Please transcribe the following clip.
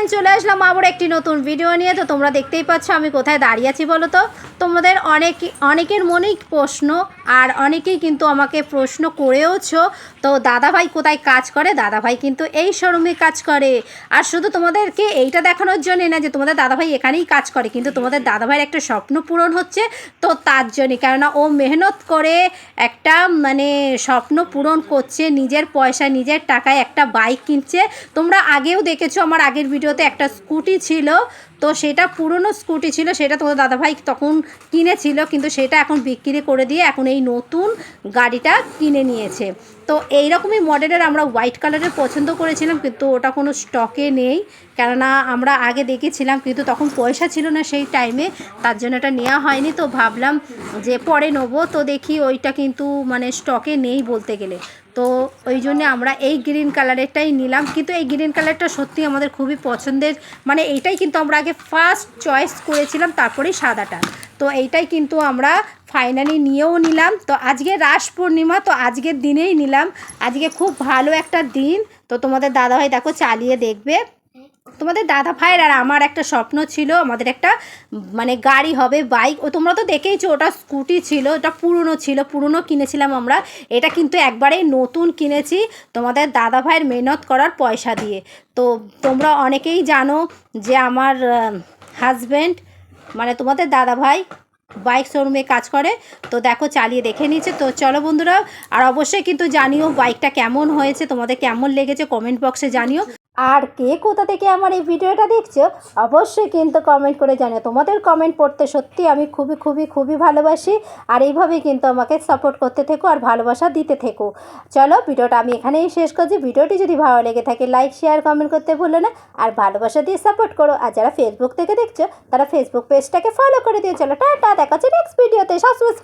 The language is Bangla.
ফ্রেন্ড চলে আসলাম আবার একটি নতুন ভিডিও নিয়ে। তো তোমরা দেখতেই পাচ্ছ আমি কোথায় দাঁড়িয়ে আছি বলো তো? তোমাদের অনেক, অনেকের মনেই প্রশ্ন আর অনেকেই কিন্তু আমাকে প্রশ্ন করেওছো, তো দাদাভাই কোথায় কাজ করে? দাদাভাই কিন্তু এই শোরুমে কাজ করে। আর শুধু তোমাদেরকে এইটা দেখানোর জন্যে না যে তোমাদের দাদাভাই এখানেই কাজ করে, কিন্তু তোমাদের দাদাভাইয়ের একটা স্বপ্ন পূরণ হচ্ছে, তো তার জন্যই কেননা ও মেহনত করে একটা মানে স্বপ্ন পূরণ করছে, নিজের পয়সা নিজের টাকায় একটা বাইক কিনছে। তোমরা আগেও দেখেছ, আমার আগের ভিডিওতে একটা স্কুটি ছিল, তো সেটা পুরনো স্কুটি ছিল, সেটা তোমার দাদাভাই তখন কিনেছিল, কিন্তু সেটা এখন বিক্রি করে দিয়ে এখন এই নতুন গাড়িটা কিনে নিয়েছে। তো এই রকমই মডেলের আমরা হোয়াইট কালারের পছন্দ করেছিলাম, কিন্তু ওটা কোনো স্টকে নেই, কেননা আমরা আগে দেখেছিলাম, কিন্তু তখন পয়সা ছিল না সেই টাইমে, তার জন্য এটা নেওয়া হয়নি, তো ভাবলাম যে পরে নেব, তো দেখি ওইটা কিন্তু মানে স্টকে নেই বলতে গেলে। তো ওই জন্যে আমরা এই গ্রিন কালারেরটাই নিলাম। কিন্তু এই গ্রিন কালারটা সত্যি আমাদের খুবই পছন্দের। মানে এইটাই কিন্তু আমরা আগে ফার্স্ট চয়েস করেছিলাম, তারপরেই সাদাটা। তো এইটাই কিন্তু আমরা ফাইনালি নিয়েও নিলাম। তো আজকে রাস পূর্ণিমা, তো আজকের দিনেই নিলাম। আজকে খুব ভালো একটা দিন। তো তোমাদের দাদাভাই দেখো চালিয়ে দেখবে। তোমাদের দাদা ভাইয়ের আর আমার একটা স্বপ্ন ছিল, আমাদের একটা মানে গাড়ি হবে, বাইক। ও তোমরা তো দেখেইছো, ওটা স্কুটি ছিল, ওটা পুরনো ছিল, পুরনো কিনেছিলাম আমরা। এটা কিন্তু একবারেই নতুন কিনেছি, তোমাদের দাদা ভাইয়ের মেহনত করার পয়সা দিয়ে। তো তোমরা অনেকেই জানো যে আমার হাজব্যান্ড মানে তোমাদের দাদা ভাই বাইক শোরুমে কাজ করে। তো দেখো, চালিয়ে দেখে নিচ্ছে তো চলো বন্ধুরা, আর অবশ্যই কিন্তু জানিও বাইকটা কেমন হয়েছে, তোমাদের কেমন লেগেছে কমেন্ট বক্সে জানিও। আর কে কোথা থেকে আমার এই ভিডিওটা দেখছ, অবশ্যই কিন্তু কমেন্ট করে জানিও। তোমাদের কমেন্ট পড়তে সত্যি আমি খুবই খুবই খুবই ভালোবাসি আর এইভাবেই কিন্তু আমাকে সাপোর্ট করতে থেকো আর ভালোবাসা দিতে থেকো। চলো ভিডিওটা আমি এখানেই শেষ করছি। ভিডিওটি যদি ভালো লেগে থাকে লাইক শেয়ার কমেন্ট করতে ভুলো না আর ভালোবাসা দিয়ে সাপোর্ট করো। আর যারা ফেসবুক থেকে দেখছ, তারা ফেসবুক পেজটাকে ফলো করে দিয়ে চলো, টাটা, দেখা হচ্ছে নেক্সট ভিডিওতে সবসময়